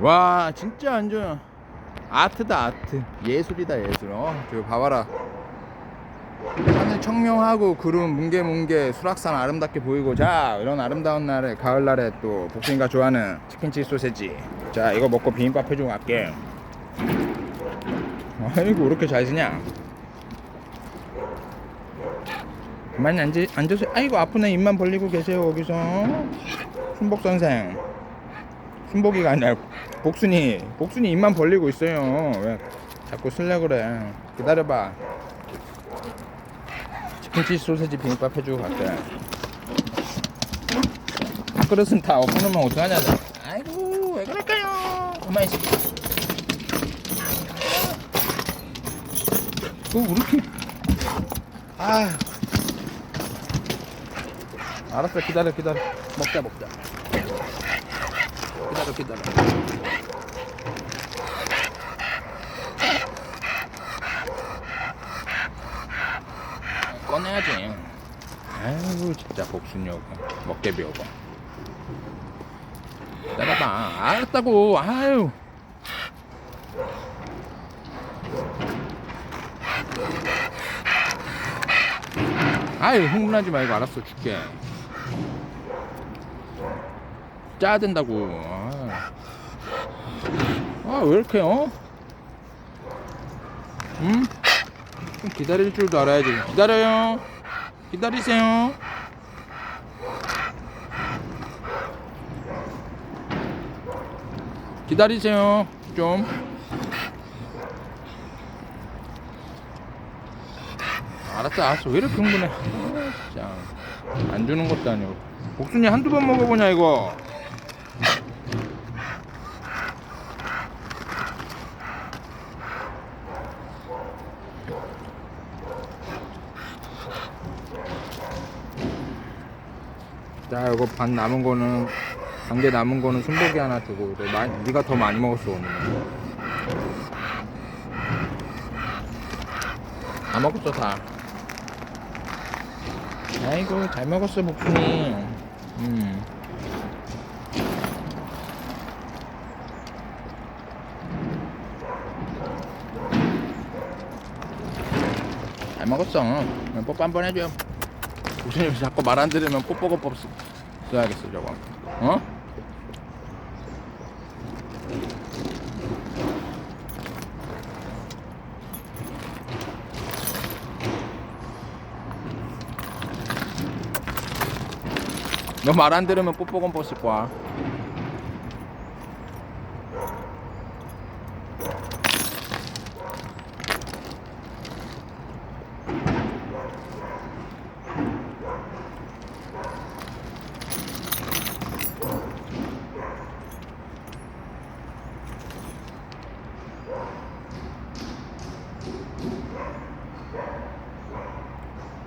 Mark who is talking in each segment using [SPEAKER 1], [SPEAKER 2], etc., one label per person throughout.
[SPEAKER 1] 와 진짜 완전 아트다 아트. 예술이다 예술. 어 저기 봐봐라. 하늘 청명하고 구름 뭉게뭉게 수락산 아름답게 보이고 자 이런 아름다운 날에 가을날에 또 복순이가 좋아하는 치킨치 소세지. 자 이거 먹고 비빔밥 해주고 갈게. 아이고 왜 이렇게 잘 쓰냐? 그만 앉으, 앉으세요? 아이고 아프네. 입만 벌리고 계세요 거기서. 순복 선생 순복이가 아니라 복순이 복순이 입만 벌리고 있어요. 왜 자꾸 쓸려 그래. 기다려봐. 치킨치즈 소세지 비빔밥 해주고 갈게. 그릇은 다 엎어놓으면 어떡하냐. 아이고 왜 그럴까요? 새끼. 그왜 이렇게 아. 알았어 기다려 기다려. 먹자 먹자 기다려 꺼내야지. 아이고 진짜 복순이오고. 먹개비 오고 따라봐. 알았다고. 아유. 아유 흥분하지 말고 알았어. 줄게 짜야 된다고. 아 왜 이렇게 어? 응? 좀 기다릴 줄도 알아야지 기다려요. 기다리세요. 기다리세요. 좀. 알았어 알았어. 왜 이렇게 흥분해? 아, 진짜. 안 주는 것도 아니고. 복순이 한두 번 먹어보냐 이거 자 이거 반 남은 거는 반 개 남은 거는 순복이 하나 두고 너 마, 네가 더 많이 먹었어 오늘. 다 먹었어 다. 아이고 잘 먹었어 복순이. 음. 잘 먹었어. 뽀뽀 한 번 해줘 복순이 자꾸 말 안 들으면 써- 써야겠어 저거 어? 너 말 안 들으면 뽀뽀건 쓸 거야.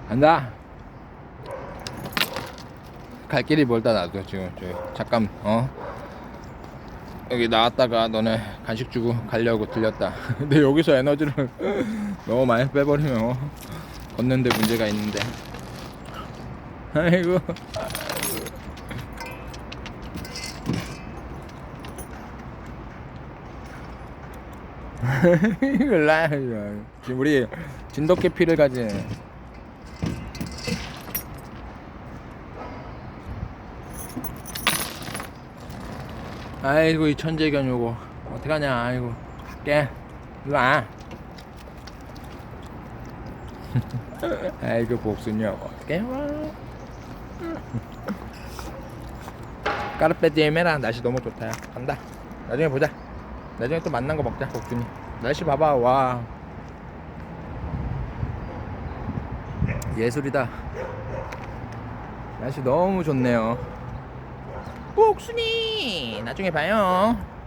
[SPEAKER 1] 간다. 갈 길이 멀다 나도 지금. 저 잠깐 어? 여기 나왔다가 너네 간식 주고 가려고 들렸다. 근데 여기서 에너지를 너무 많이 빼버리면 어, 걷는데 문제가 있는데. 아이고. 지금 우리 진돗개 피를 가진 아이고 이 천재견 요거. 어떡하냐 아이고. 갈게 일로 와. 아이고 복순이 요거. 어떡해 와. 까르페디에메라 날씨 너무 좋다. 야 간다. 나중에 보자. 나중에 또 만난 거 먹자 복순이. 날씨 봐봐 와. 예술이다. 날씨 너무 좋네요 복순이 나중에 봐요